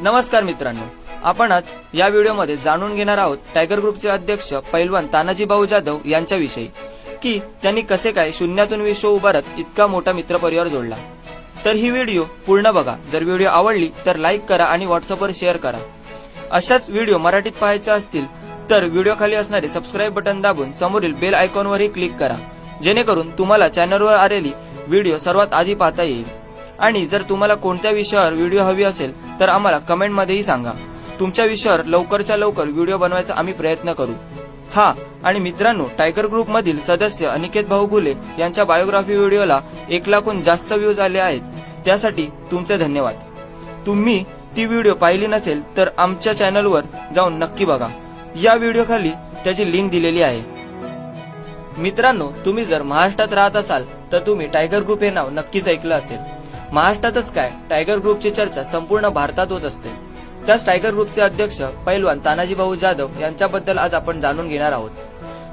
नमस्कार मित्रांनो आपण आज या व्हिडिओमध्ये जाणून घेणार आहोत टायगर ग्रुपचे अध्यक्ष पैलवान तानाजी भाऊ जाधव यांच्याविषयी की त्यांनी कसे काय शून्यातून विश्व उभारत इतका मोठा मित्रपरिवार जोडला. तर ही व्हिडिओ पूर्ण बघा. जर व्हिडिओ आवडली तर लाईक करा आणि व्हॉट्सअपवर शेअर करा. अशाच व्हिडिओ मराठीत पाहायच्या असतील तर व्हिडिओ खाली असणारे सबस्क्राईब बटन दाबून समोरील बेल आयकॉनवरही क्लिक करा. जेणेकरून तुम्हाला चॅनलवर आलेली व्हिडिओ सर्वात आधी पाहता येईल. आणि जर तुम्हाला कोणत्या विषयावर व्हिडिओ हवी असेल तर आम्हाला कमेंटमध्येही सांगा. तुमच्या विषयावर लवकरच्या लवकर व्हिडिओ बनवायचा आम्ही प्रयत्न करू. हा आणि मित्रांनो टायगर ग्रुप मधील सदस्य अनिकेत भाऊ गुले यांच्या बायोग्राफी व्हिडिओला एक लाखहून जास्त व्ह्यूज आले आहेत. त्यासाठी तुमचे धन्यवाद. तुम्ही ती व्हिडिओ पाहिली नसेल तर आमच्या चॅनलवर जाऊन नक्की बघा. या व्हिडिओ खाली त्याची लिंक दिलेली आहे. मित्रांनो तुम्ही जर महाराष्ट्रात राहत असाल तर तुम्ही टायगर ग्रुप हे नाव नक्कीच ऐकलं असेल. महाराष्ट्रातच काय टायगर ग्रुपची चर्चा संपूर्ण भारतात होत असते. त्याच टायगर ग्रुपचे अध्यक्ष पैलवान तानाजी भाऊ जाधव यांच्याबद्दल आज आपण जाणून घेणार आहोत.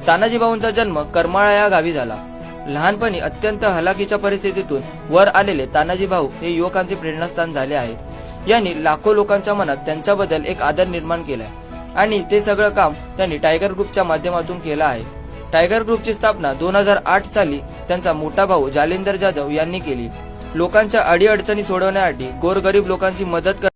तानाजीभाऊंचा जन्म करमाळा या गावी झाला. लहानपणी अत्यंत हलाखीच्या परिस्थितीतून वर आलेले तानाजी भाऊ हे युवकांचे प्रेरणास्थान झाले आहेत. यांनी लाखो लोकांच्या मनात त्यांच्याबद्दल एक आदर निर्माण केलाय. आणि ते सगळं काम त्यांनी टायगर ग्रुपच्या माध्यमातून केलं आहे. टायगर ग्रुपची स्थापना दोन हजार आठ साली त्यांचा मोठा भाऊ जालिंदर जाधव यांनी केली. लोकांच्या अडीअडचणी सोडवण्यासाठी गोरगरीब लोकांची मदत कर